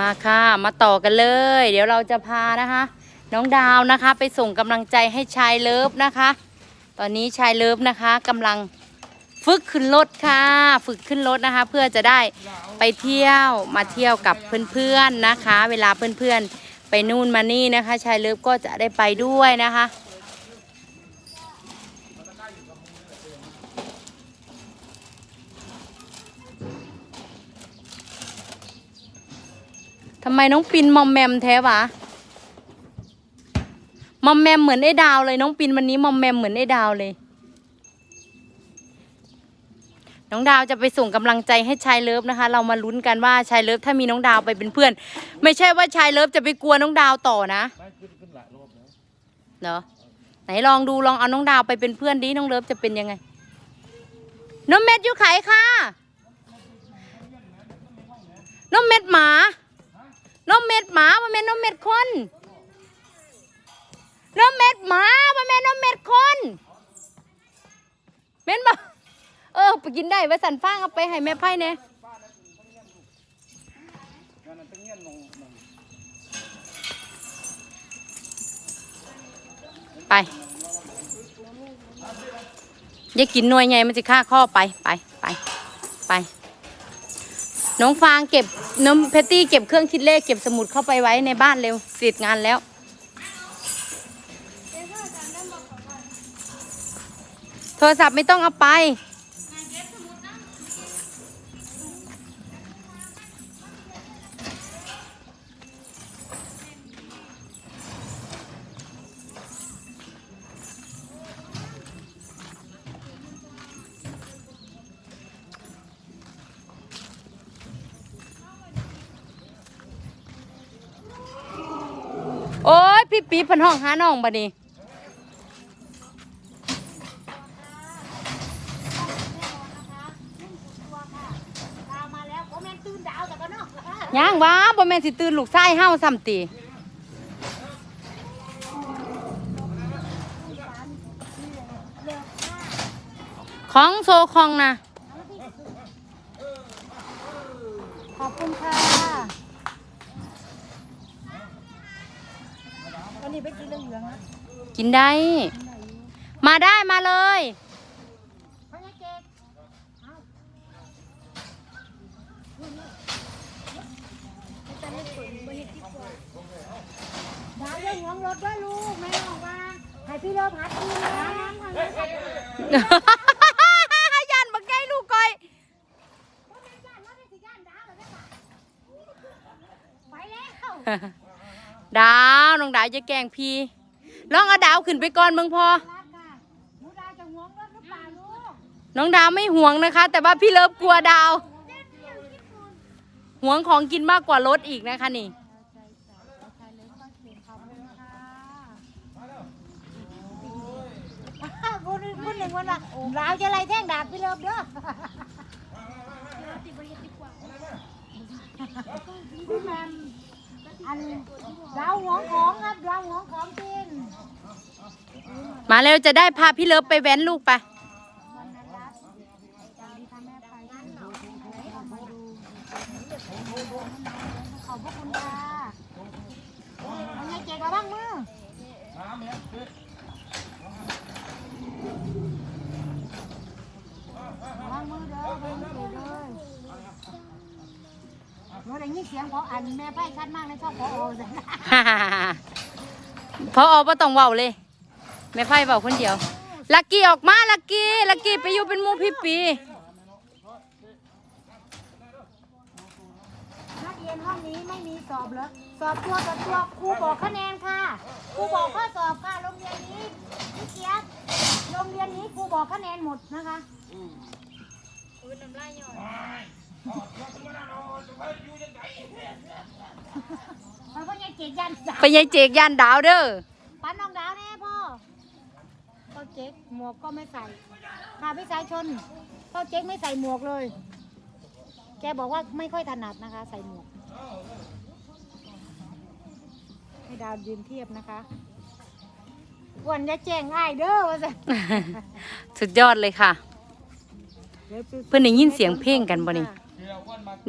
มาค่ะมาต่อกันเลย เดี๋ยวเราจะพานะคะ น้องดาวนะคะ ไปส่งกำลังใจให้ชายเลิฟนะคะ ตอนนี้ชายเลิฟนะคะกำลังฝึกขึ้นรถค่ะ ฝึกขึ้นรถนะคะ เพื่อจะได้ไปเที่ยวมาเที่ยวกับเพื่อนๆนะคะ เวลาเพื่อนๆไปนู่นมานี่นะคะ ชายเลิฟก็จะได้ไปด้วยนะคะ ทำไมน้องปินมอมแมมแท้วะมอมแมมเหมือนไอ้ดาวเลยน้องปินวันนี้มอมแมมเหมือนไอ้ดาวเลย น้องดาวจะไปส่งกำลังใจให้ชายเลิฟนะคะ เรามาลุ้นกันว่าชายเลิฟถ้ามีน้องดาวไปเป็นเพื่อน ไม่ใช่ว่าชายเลิฟจะไปกลัวน้องดาวต่อนะไม่ขึ้นายรอบแล้วเหรอไหนลองดูลองเอาน้องดาวไปเป็นเพื่อนดิน้องเลิฟจะเป็นยังไง น้องเม็ดอยู่ไขค่ะ น้องเม็ดหมา น้องเม็ดหมาว่าแม่นน้องเม็ดคนน้องเม็ดหมาว่าแม่นน้องเม็ดคนเม็ดบ่เออไปกินได้ไว้สันฟางเอาไปให้แม่ไพ่เนี่ยไปอย่ากินหน่วยไงมันจะฆ่าข้อไปไปไปไป น้องฟางเก็บน้องเพตตี้เก็บเครื่องคิดเลขเก็บสมุดเข้าไปไว้ในบ้านเร็วเสร็จงานแล้ว โทรศัพท์ไม่ต้องเอาไป พี่ปี๊บเพันห้องหาน้องบัดนี้ดาวมาแล้วผมแม่นตื่นดาวแต่ก็เนาะย่างว้าบ่แม่นสิตื่นลูกชายเฮาซ้ำติของโซคองนะขอบคุณค่ะวันนี้ไปกิน เหลืองๆนะกินได้ มาได้มาเลยเพราะงั้นเจ๊เอาจะไม่สนไม่เห็นดีกว่าดาวยังห่วงรถด้วยลูกแม่บอกว่าให้พี่เลิฟหัดกินะน้ำทางนี้ย่านบักไงลูกก้อย ไปแล้ว ดาวน้องดาวจะแกล้งพี่ลองเอาดาวขึ้นไปก่อนเมืองพอน้องดาวไม่ห่วงนะคะ แต่ว่าพี่เลิฟกลัวดาวห่วงของกินมากกว่ารถอีกนะคะนี่พูดพูดหนึ่งวันว่าเราจะไล่แท่งดาบพี่เลิฟเด้อพี่แมม อันเราหวงของครับเราหวงของกิน มาเร็วจะได้พาพี่เลิฟไปแว้นลูกไป วันนั้นรับดีค่ะแม่ไปดูมาดูขอบพระคุณค่ะเอาไงเจ๊กระบ้างมือ น้ำเนี่ยคือ ระวังมือเด้อเบิ่งเด้อเลยโอ้ได้ ยินเสียงพออันแม่ไพ่ชัดมากเลยชอบพอโอ้สิพออบ่ต้องเว้าเลยแม่ไพ่เว้าคนเดียว ลักกี้ออกมาลักกี้ลักกี้ไปอยู่เป็นหมู่พี่ปีนักเรียนห้องนี้ไม่มีสอบเหรอสอบตัวต่อตัวครูบอกคะแนนค่ะครูบอกข้อสอบค่ะโรงเรียนนี้พี่เกียรติโรงเรียนนี้ครูบอกคะแนนหมดนะคะมันก็ยั งเกียรยันสาไปยายเจกย่านดาวเด้อปันน้องดาวแน่พ่อพ่อเจ๊กหมวกก็ไม่ใส่ค่ะพี่สายชนพ่อเจ๊กไม่ใส่หมวกเลย แกบอกว่าไม่ค่อยถนัดนะคะ ใส่หมวก ให้ดาวยืนเทียบนะคะอ้วันจะแจ้งง่ายเด้อว่าสุดยอดเลยค่ะ เพิ่นได้ยินเสียงเพลงกันบ่นี่ย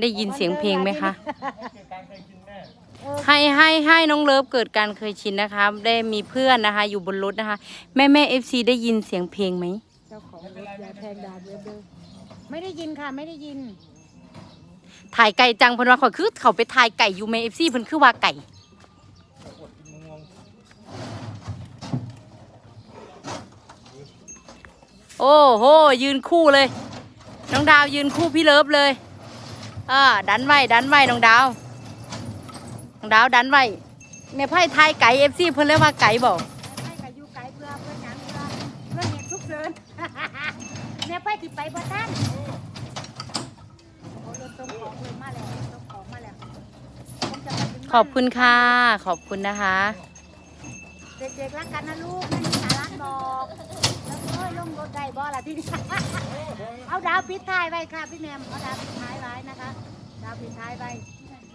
ได้ยินเสียงเพลงไหมคะเกี่ยวกับการเคยกินเออให้ให้ให้น้องเลิฟเกิดการเคยชินนะคะ ได้มีเพื่อนนะคะ อยู่บนรถนะคะ แม่แม่เอฟซีได้ยินเสียงเพลงไหมเจ้าของรถอย่าแทงดาบเว็บเด้อไม่ได้ยินค่ะไม่ได้ยิน ถ่ายไก่จังเพิ่นว่าข่อยคือเขาไปถ่ายไก่อยู่แม่เอฟซีเพิ่นคือว่าไก่โอ้โหยืนคู่เลย น้องดาวยืนคู่พี่เลิฟเลย อ่าดันไว้ดันไว้น้องดาวน้องดาวดันไว้แม่ไพ่ไทยไก่เอฟซีเพิ่นเรียกว่าไก่บอกให้กับยูไกด์เพื่อเพื่อหยังเพื่อเพื่อเหตุทุกเดินเนี่ยไปติดไปบ่ท่านโอ้รถส่งของเลยมาแล้วรถส่งของมาแล้วผมจะไปถึงานขอบคุณค่ะ ขอบคุณนะคะ เด็กๆรักกันนะลูกไม่มีสาระบอกแล้วเอ้ยล งรถได้บ่ล่ะที่นี่ เอาดาวปิดท้ายไว้ค่ะพี่แหมมเอาดาวปิดท้ายไว้นะคะดาวปิดท้ายไว้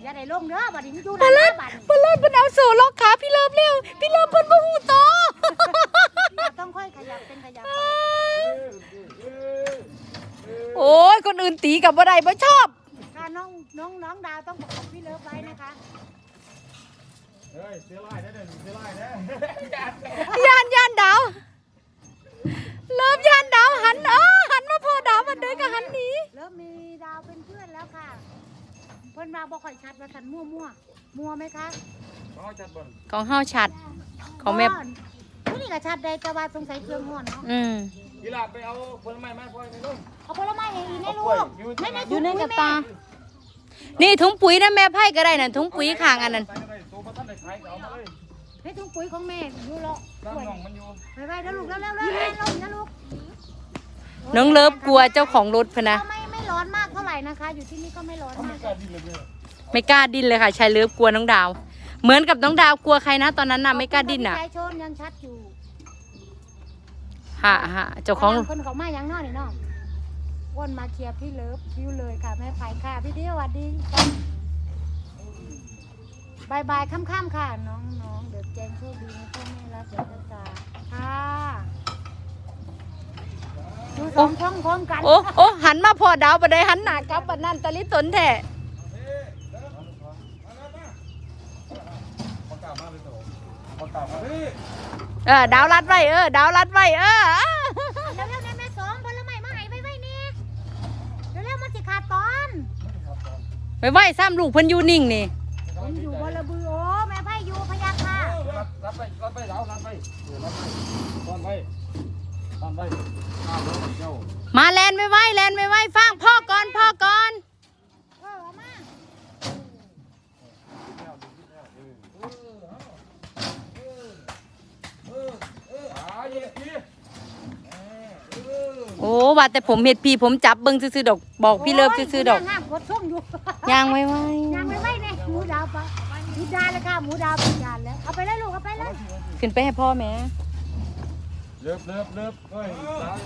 อย่าได้ลงเด้อบัดนี้มันอยู่ในน้ำบัดนี้เพิ่นเลิศเพิ่นเอาสู่ล็อกขาพี่เลิฟเร็วพี่เลิฟเพิ่นบ่ฮู้โตอเราต้องค่อยขยับเป็นขยับไปโอ้ยคนอื่นตีกับบ่ได้บ่ชอบ ค่ะน้องน้องน้องดาวต้องบอกพี่เลิฟไว้นะคะเฮ้ยเสียไล่ได้เด้อเสียไล่ได้ ย่านย่านดาว เลิฟย่านดาวหัน เออหันมาพอดาวมันเดินก็หันหนีเริ่มมีดาวเป็นเพื่อนแล้วค่ะ เพื่อนมาบอกข่อยชัดว่าสันมั่วมั่วมัวไหมคะเขาจัดบนของเฮาชัด ของแม่ผู้นี่ก็ชัดได้แต่ว่าสงสัยเครื่องห่อนเนาะ อืม กีฬาไปเอาผลไม้มาพ่อยในลูก เอาผลไม้ให้อีกในลูเอากล้วยกอยู่ไม่ในอยู่ในกับตา นี่ถุงปุ๋ยนะแม่ไพ่ก็ได้น่ะถุงปุ๋ยข้างอันนั้นใส่ก็ได้ตัวพัฒนได้ขายก็เอามาเลยให้ถุงปุ๋ยของแม่อยู่เลาะร่างกล้วยน้องมันอยู่ไปไปแล้วลูกแล้วแล้วแล้วแล้วลงนะลูก น้องเลิฟกลัวเจ้าของรถพะนะ ก็ไม่ไม่ร้อนมากเท่าไหร่นะคะ อยู่ที่นี่ก็ไม่ร้อนเขามาไม่กกล้าดิ้นเลยเนี่ยไม่กล้าดิ้นเลยค่ะชายเลิฟกลัวน้องดาว เหมือนกับน้องดาวกลัวใครนะ ตอนนั้นน่ะไม่กล้าดิ้นน่ะใจชนยังชัดอยู่ฮะฮะเจ้าของคนเขามายังนอกนี่เนาะอ้วนมาเคลียร์พี่เลิฟคิวเลยค่ะแม่ไผ่ค่ะพี่เดียวสวัสดีบายบายค่ำๆค่ะ น้องน้องเดี๋ยวแจงโชคดีนะพ่อแม่รักเดี๋ยวจะตาค่ะ ดูสองช่องพร้อมกันโอ้โอ้หันมาพอดาวบันไดหันหน้ากลับบันนั่นตะลิตนแท้เขากล้ามาเลยโตเขากล้ามาเฮ้ยเออดาวรัดไว้เออดาวรัดไว้เออเร็วๆแม่แม่สองผลไม้มาให้ไว้ไว้นี่เร็วๆมันสิขาดตอนไว้ไว้ซ้ำลูกเพิ่นอยู่นิ่งนี่ผมอยู่บลบือโอ้แม่ไผ่อยู่พะยาค่ะรับรับไปรับไปแล้วรับไปเออรับไปตอนไป ตอนไปอ้าวเจ้ามาแลนไว้ไว้แลนไว้ไว้ฟังพ่อก่อนพ่อก่อนเออเอามาอ่าเย็นพี่โอ้ว่าแต่ผมเห็ดพี่ผมจับเบิ่งซื่อๆดอกบอกพี่เลิฟซื่อๆดอกโยห้ามกดช่องอยู่ย่างไว้ไว้ยังไม่ไว้เนี่ยหมูดาวปะพิดานเลยค่ะหมูดาวพิดานแล้วเอาไปเลยลูกเอาไปเลยขึ้นไปให้พ่อแม่ เลิฟเลิฟเลิฟเฮ้ยตาย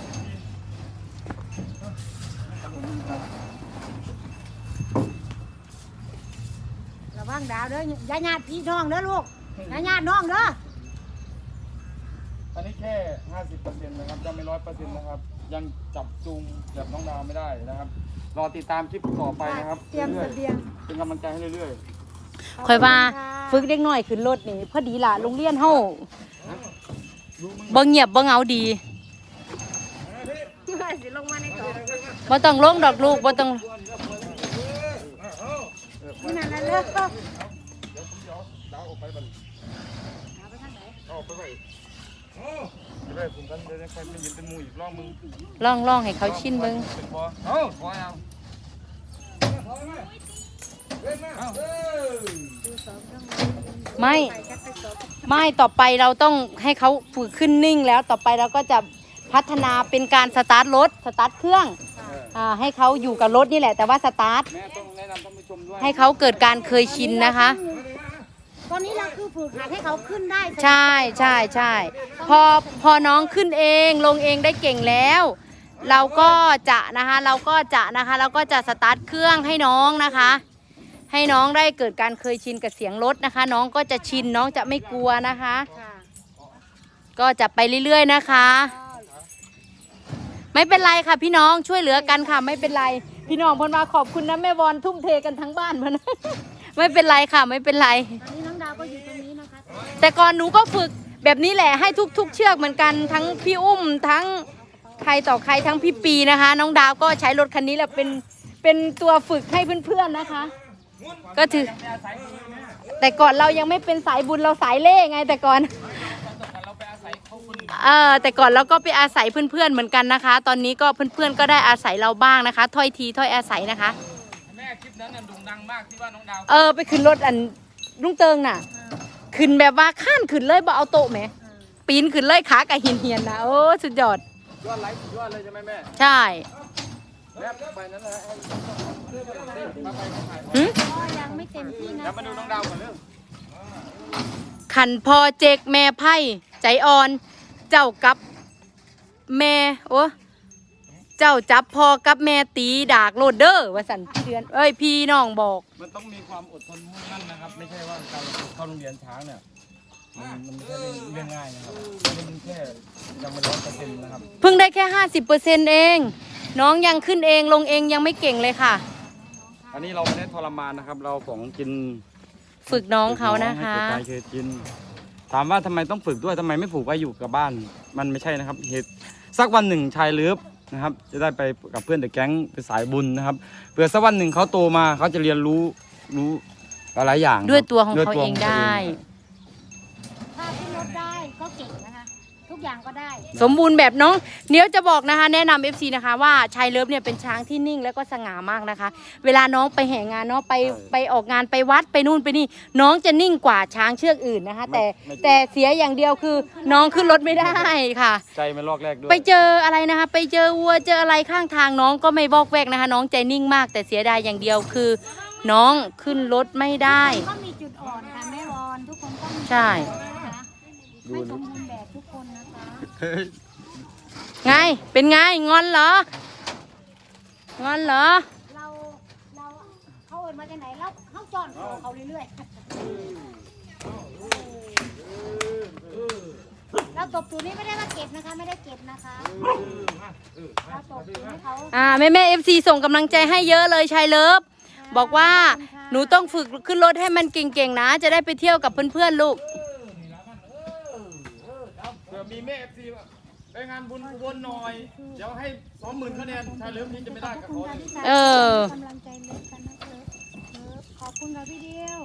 ระวังดาวเด้ออย่าญาติพี่น้องเด้อลูกอย่าญาติน้องเด้ออันนี้แค่ 50%นะครับยังไม่ร้อยเปอร์เซ็นต์นะครับ ยังจับจูงแบบน้องดาวไม่ได้นะครับ รอติดตามคลิปต่อไปนะครับเตรียมเรื่เสอยบียงๆเป็นกำลังใจให้เรื่อยคอยว่าขอบคุณค่ะฝึกเด็กน้อยขึ้นรถนี่พอดีล่ะโรงเรียนเฮา บ่เงียบบ่เหงาดีสิลงมาในกล่องบ่ต้องลงดอกลูกบ่ต้องนี่นั่นน่ะเลิกๆเดี๋ยวผมเดี๋ยวดาวออกไปบันเอาไปทางไหนเอาออกไปไปจะได้ผมกันเดี๋ยวได้ค่อยไม่ยินเป็นหมูอีกรอบมึงลองลองให้เขาชินเบิ่ง ไม่ ไม่ต่อไปเราต้องให้เขาฝึกขึ้นนิ่งแล้วต่อไปเราก็จะพัฒนาเป็นการสตาร์ทรถสตาร์ทเครื่องอ่าให้เขาอยู่กับรถนี่แหละ แต่ว่าสตาร์ทแม่ต้องแนะนำท่านผู้ชมด้วยให้เขาเกิดการเคยชินนะคะ ตอนนี้เราคือฝึกหัดให้เขาขึ้นได้ใช่ใช่ใช่พอพอน้องขึ้นเองลงเองได้เก่งแล้ว เราก็จะนะคะเราก็จะนะคะเราก็จะสตาร์ทเครื่องให้น้องนะคะ ให้น้องได้เกิดการเคยชินกับเสียงรถนะคะ น้องก็จะชินน้องจะไม่กลัวนะคะค่ะก็จะไปเรื่อยๆนะคะ ไม่เป็นไรค่ะพี่น้องช่วยเหลือกันค่ะ ไม่เป็นไรพี่น้องเพนมาขอบคุณนะแม่วอนทุ่มเทกันทั้งบ้านเพนนะไม่เป็นไรค่ะ ไม่เป็นไร ตอนนี้น้องดาวก็อยู่ตรงนี้นะคะ แต่ก่อนหนูก็ฝึกแบบนี้แหละให้ทุก ๆ เชือกเหมือนกันทั้งพี่อุ้มทั้งใครต่อใครทั้งพี่ปีนะคะ น้องดาวก็ใช้รถคันนี้แหละเป็นเป็นตัวฝึกให้เพื่อนๆนะคะ ก็ถือ แต่ก่อนเรายังไม่เป็นสายบุญเราสายเล่ไงแต่ก่อนเออแต่ก่อนเราก็ไปอาศัยเพื่อนๆเหมือนกันนะคะ ตอนนี้ก็เพื่อนๆก็ได้อาศัยเราบ้างนะคะถ้อยทีถ้อยอาศัยนะคะแม่คลิปนั้นน่ะโด่งดังมากที่ว่าน้องดาวเออไปขึ้นรถอันลุงเติงน่ะ ขึ้นแบบว่าข้านขึ้นเลยบ่เอาโต๊ะไหมปีนขึ้นเลยขากับหินเหียนๆนะโอ้สุดยอดยอดไลค์สุดยอดเลยใช่ไหมแม่ใช่แม่ไปนั้นนะให้มาไปถ่ายหึก็ยังไม่เต็มที่นะแล้วมาดูน้องดาวก่อนเรื่องขันพอเจกแม่ไพ่ใจอ่อน เจ้ากับแม่โอ้เจ้าจับพอกับแม่ตีดากโลดเด้อว่าสันพี่เดือน เอ้ยพี่น้องบอก มันต้องมีความอดทนมุ่งมั่นนะครับ ไม่ใช่ว่าการเข้าโรงเรียนช้างเนี่ยมันมันไม่ใช่เรื่องง่ายนะครับมันแค่ยังไม่ร้อยเปอร์เซ็นต์นะครับ เพิ่งได้แค่ห้าสิบเปอร์เซ็นเอง น้องยังขึ้นเองลงเองยังไม่เก่งเลยค่ะ อันนี้เราไม่ได้ทรมานนะครับ เราของกินฝึกน้องเขานะคะ ให้เกิดการเคยกิน ถามว่าทำไมต้องฝึกด้วยทำไมไม่ผูกไว้อยู่กับบ้าน มันไม่ใช่นะครับเหตุสักวันหนึ่งชายเลิฟนะครับ จะได้ไปกับเพื่อนเด็กแก๊งเป็นสายบุญนะครับเผื่อสักวันหนึ่งเขาโตมาเขาจะเรียนรู้รู้หลายๆอย่างครับด้วยตัวของด้วยเขาตัวเองได้ถ้า ทุกอย่างก็ได้ สมบูรณ์แบบน้องเดี๋ยวจะบอกนะคะ แนะนำ FC นะคะว่าชายเลิฟเนี่ยเป็นช้างที่นิ่งแล้วก็สง่ามากนะคะ เวลาน้องไปแห่งานเนาะไปไปออกงานไปวัดไปนู่นไปนี่ น้องจะนิ่งกว่าช้างเชือกอื่นนะคะ แต่แต่เสียอย่างเดียวคือน้องขึ้นรถไม่ได้ค่ะ ใจมันลอกแรกด้วยไปเจออะไรนะคะ ไปเจอวัวเจออะไรข้างทางน้องก็ไม่บอกแวกนะคะ น้องใจนิ่งมากแต่เสียดายอย่างเดียวคือ น้องขึ้นรถไม่ได้ก็มีจุดอ่อนค่ะแม่วอนทุกคนก็มีใช่จุด ไง เป็นไง งอนเหรอ งอนเหรอ เราเราเขาเอินมาจากไหนเราเขาจอนเขาเขาเรื่อยๆเราตบตูนี้ไม่ได้มาเก็บนะคะ ไม่ได้เก็บนะคะเราตบตูให้เขาอ่าแม่แม่เอฟซีส่งกำลังใจให้เยอะเลยชายเลิฟ บอกว่าหนูต้องฝึกขึ้นรถให้มันเก่งๆนะ จะได้ไปเที่ยวกับเพื่อนๆลูกเผื่อ มีแม่เอฟซีไปงานบุญอุบลหน่อย เดี๋ยวให้สองหมื่นคะแนนชายเลิฟนี้จะไม่ได้ขอบกับคุณเขาค่ะเลยพี่สาวเออ กำลังใจเล็กกันนะครับเออขอบคุณค่ะพี่เดียว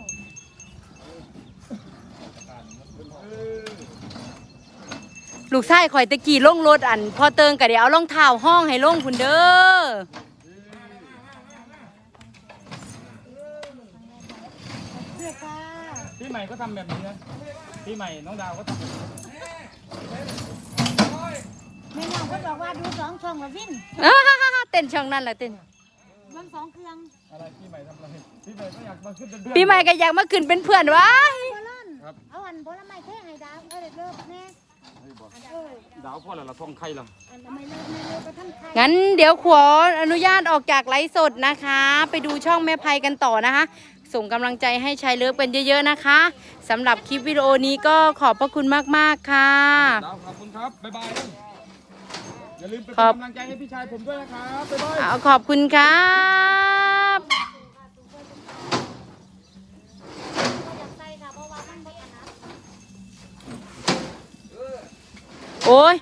ลูกชายข่อยตะกี้ลงรถอัน พอเติงกะเดี๋ยวเอารองเท้าห้องให้ลงคุณเด้อเพื่อค่ะพี่ใหม่ก็ทำแบบนี้นะพี่ใหม่น้องดาวก็ทำแบบนี้ แม่น้องก็บอกว่าดูสองช่องละวินอ้าเต้นช่องนั่นแหละเต้นมันสองเครื่องอะไรพี่ใหม่ทำอะไรพี่ใหม่ก็อยากมาขึ้นเป็นเพื่อนปีใหม่ก็อยากมาขึ้นเป็นเพื่อนวะโบราณเอาอันผลไม้เท่ให้ดาวเออเลิกแน่เฮ้ยบอกเออ ดาวพ่อแล้วเราท่องไข่ละอันทำไมเลิกไม่เลิกไปท่านใครงั้นเดี๋ยวขออนุญาตออกจากไลฟ์สดนะคะ ไปดูช่องแม่ภัยกันต่อนะคะ ส่งกำลังใจให้ชายเลิฟกันเยอะๆนะคะสำหรับคลิปวิดีโอนี้ก็ขอบพระคุณมากๆค่ะ ดาวขอบคุณครับบ๊ายบายอย่าลืมเป็นขอบกำลังใจให้พี่ชายผมด้วยนะครับบ๊ายบาย เอาขอบคุณครับ โอ้ย